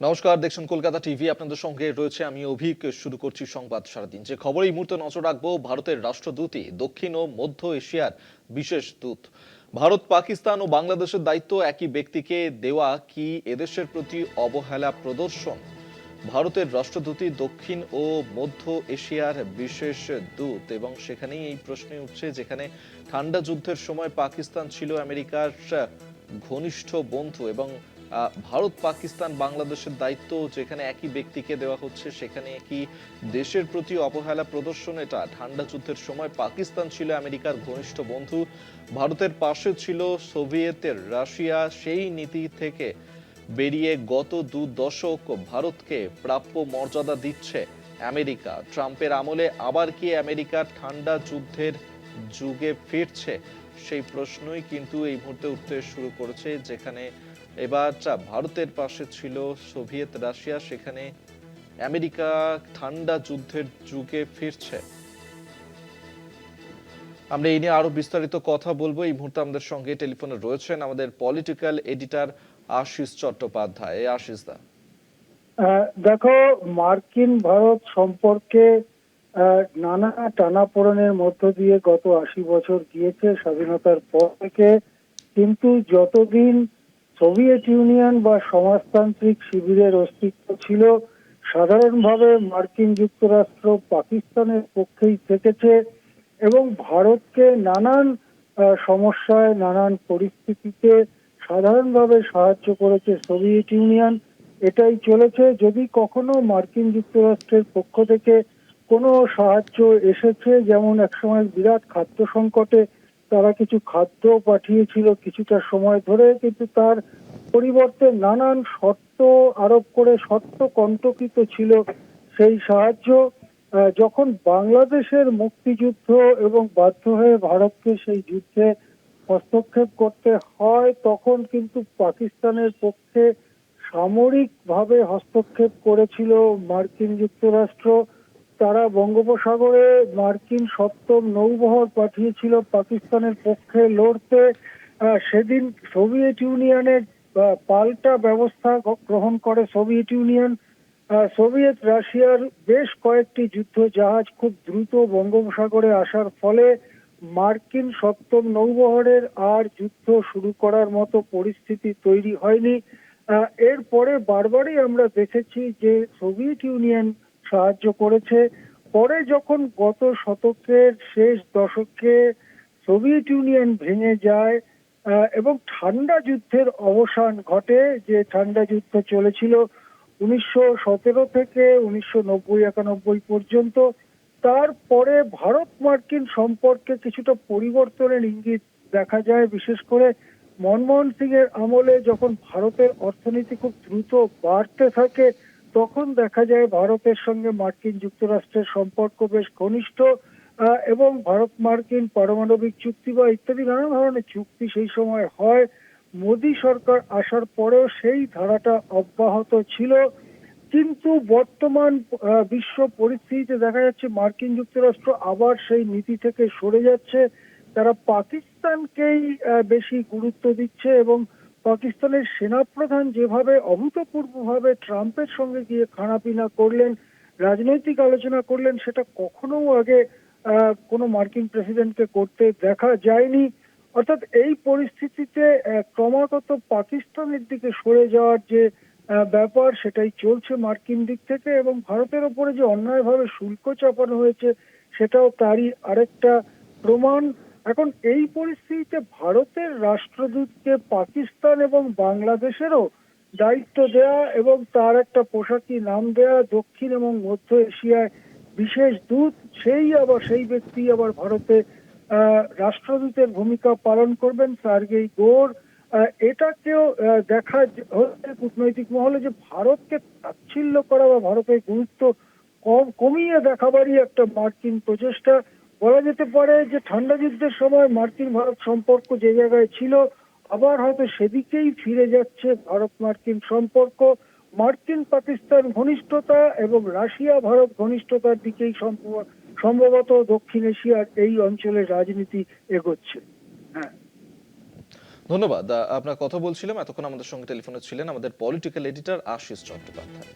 নমস্কার, দেখছেন কলকাতা টিভি। আপনাদের সঙ্গে রয়েছে আমি অভিক। শুরু করছি সংবাদ সারাদিন। যে খবর এই মুহূর্তে নজর রাখব, ভারতের রাষ্ট্রদূতই দক্ষিণ ও মধ্য এশিয়ার বিশেষ দূত। ভারত, পাকিস্তান ও বাংলাদেশের দায়িত্ব একই ব্যক্তিকে দেওয়া কি এদেশের প্রতি অবহেলা প্রদর্শন? ভারতের রাষ্ট্রদূতই দক্ষিণ ও মধ্য এশিয়ার বিশেষ দূত। এবং সেখানেই এই প্রশ্নে উঠছে, যেখানে ঠান্ডা যুদ্ধের সময় পাকিস্তান ছিল আমেরিকার ঘনিষ্ঠ বন্ধু। এবং ভারত, পাকিস্তান, বাংলাদেশের দায়িত্ব যেখানে একই ব্যক্তিকে দেওয়া হচ্ছে, সেখানে কি দেশের প্রতি অবহেলা প্রদর্শন? এটা ঠান্ডা যুদ্ধের সময় পাকিস্তান ছিল আমেরিকার ঘনিষ্ঠ বন্ধু। ভারতের পাশে ছিল সোভিয়েতের রাশিয়া। সেই নীতি থেকে বেরিয়ে গত দু দশক ভারতকে প্রাপ্য মর্যাদা দিচ্ছে আমেরিকা। ট্রাম্পের আমলে আবার কি আমেরিকা ঠান্ডা যুদ্ধের যুগে ফিরছে? সেই প্রশ্নই কিন্তু এই মুহূর্তে উঠতে শুরু করেছে, যেখানে এবার যা ভারতের পাশে ছিল সোভিয়েত রাশিয়া সেখানে আমেরিকা ঠান্ডা যুদ্ধের যুগে ফিরছে। আমরা এই নিয়ে আরও বিস্তারিত কথা বলব। এই মুহূর্তে আমাদের সঙ্গে টেলিফোনে রয়েছেন আমাদের পলিটিক্যাল এডিটর আশিস চট্টোপাধ্যায়। আশিস দা। আহ, দেখো মার্কিন ভারত সম্পর্কে আহ, নানা টানাপোড়েনের মধ্য দিয়ে গত আশি বছর গিয়েছে স্বাধীনতার পর থেকে। কিন্তু যতদিন সোভিয়েত ইউনিয়ন বা সমাজতান্ত্রিক শিবিরের অস্তিত্ব ছিল সাধারণভাবে মার্কিন যুক্তরাষ্ট্র পাকিস্তানের পক্ষেই থেকেছে এবং ভারতকে নানান সমস্যায়, নানান পরিস্থিতিতে সাধারণভাবে সাহায্য করেছে সোভিয়েত ইউনিয়ন। এটাই চলেছে। যদি কখনো মার্কিন যুক্তরাষ্ট্রের পক্ষ থেকে কোনো সাহায্য এসেছে, যেমন একসময় বিরাট খাদ্য সংকটে তারা কিছু খাদ্য পাঠিয়েছিল কিছুটা সময় ধরে, কিন্তু তার পরিবর্তে নানান শর্ত আরোপ করে, শর্ত কণ্টকিত ছিল সেই সাহায্য। যখন বাংলাদেশের মুক্তিযুদ্ধ এবং বাধ্য হয়ে ভারতকে সেই যুদ্ধে হস্তক্ষেপ করতে হয়, তখন কিন্তু পাকিস্তানের পক্ষে সামরিকভাবে হস্তক্ষেপ করেছিল মার্কিন যুক্তরাষ্ট্র। তারা বঙ্গোপসাগরে মার্কিন সপ্তম নৌবহর পাঠিয়েছিল পাকিস্তানের পক্ষে লড়তে। সেদিন সোভিয়েত ইউনিয়নের পাল্টা ব্যবস্থা গ্রহণ করে সোভিয়েত ইউনিয়ন। সোভিয়েত রাশিয়ার বেশ কয়েকটি যুদ্ধ জাহাজ খুব দ্রুত বঙ্গোপসাগরে আসার ফলে মার্কিন সপ্তম নৌবহরের আর যুদ্ধ শুরু করার মতো পরিস্থিতি তৈরি হয়নি। এরপরে বারবারই আমরা দেখেছি যে সোভিয়েত ইউনিয়ন সাহায্য করেছে। পরে যখন গত শতকের শেষ দশকে সোভিয়েত ইউনিয়ন ভেঙে যায় এবং ঠান্ডা যুদ্ধের অবসান ঘটে, যে ঠান্ডা যুদ্ধ চলেছিল উনিশশো সতেরো থেকে উনিশশো নব্বই পর্যন্ত, তারপরে ভারত মার্কিন সম্পর্কে কিছুটা পরিবর্তনের ইঙ্গিত দেখা যায়। বিশেষ করে মনমোহন সিং এর আমলে যখন ভারতের অর্থনীতি খুব দ্রুত বাড়তে থাকে তখন দেখা যায় ভারতের সঙ্গে মার্কিন যুক্তরাষ্ট্রের সম্পর্ক বেশ ঘনিষ্ঠ এবং ভারত মার্কিন পারমাণবিক চুক্তি বা ইত্যাদি নানা ধরনের চুক্তি সেই সময় হয়। মোদী সরকার আসার পরেও সেই ধারাটা অব্যাহত ছিল। কিন্তু বর্তমান বিশ্ব পরিস্থিতিতে দেখা যাচ্ছে মার্কিন যুক্তরাষ্ট্র আবার সেই নীতি থেকে সরে যাচ্ছে। তারা পাকিস্তানকেই বেশি গুরুত্ব দিচ্ছে এবং পাকিস্তানের সেনাপ্রধান যেভাবে অভূতপূর্বভাবে ট্রাম্পের সঙ্গে গিয়ে খানাপিনা করলেন, রাজনৈতিক আলোচনা করলেন, সেটা কখনো আগে কোনো মার্কিন প্রেসিডেন্টকে করতে দেখা যায়নি। অর্থাৎ এই পরিস্থিতিতে ক্রমাগত পাকিস্তানের দিকে সরে যাওয়ার যে ব্যাপার, সেটাই চলছে মার্কিন দিক থেকে এবং ভারতের ওপরে যে অন্যায়ভাবে শুল্ক চাপানো হয়েছে, সেটাও তারই আরেকটা প্রমাণ। এখন এই পরিস্থিতিতে ভারতের রাষ্ট্রদূতকে পাকিস্তান এবং বাংলাদেশেরও দায়িত্ব দেয়া এবং তার একটা পোশাকি নাম দেয়া দক্ষিণ এবং মধ্য এশিয়ায় বিশেষ দূত, সেই আবার সেই ব্যক্তি আবার ভারতে রাষ্ট্রদূতের ভূমিকা পালন করবেন সার্গেই গোর। এটাকেও দেখা হচ্ছে কূটনৈতিক মহলে যে ভারতকে তাচ্ছিল্য করা বা ভারতের গুরুত্ব কম, কমিয়ে দেখাবারই একটা মার্কিন প্রচেষ্টা। বলা যেতে পারে যে ঠান্ডা যুদ্ধের সময় মার্কিন ভারত সম্পর্ক যে জায়গায় ছিল আবার হয়তো সেদিকেই ফিরে যাচ্ছে ভারত মার্কিন সম্পর্ক। মার্কিন পাকিস্তান ঘনিষ্ঠতা এবং রাশিয়া ভারত ঘনিষ্ঠতার দিকেই সম্ভবত দক্ষিণ এশিয়ার এই অঞ্চলের রাজনীতি এগোচ্ছে। হ্যাঁ। ধন্যবাদ। আপনার কথা বলছিলাম এতক্ষণ আমাদের সঙ্গে টেলিফোনে ছিলেন আমাদের পলিটিক্যাল এডিটর আশিস চট্টোপাধ্যায়।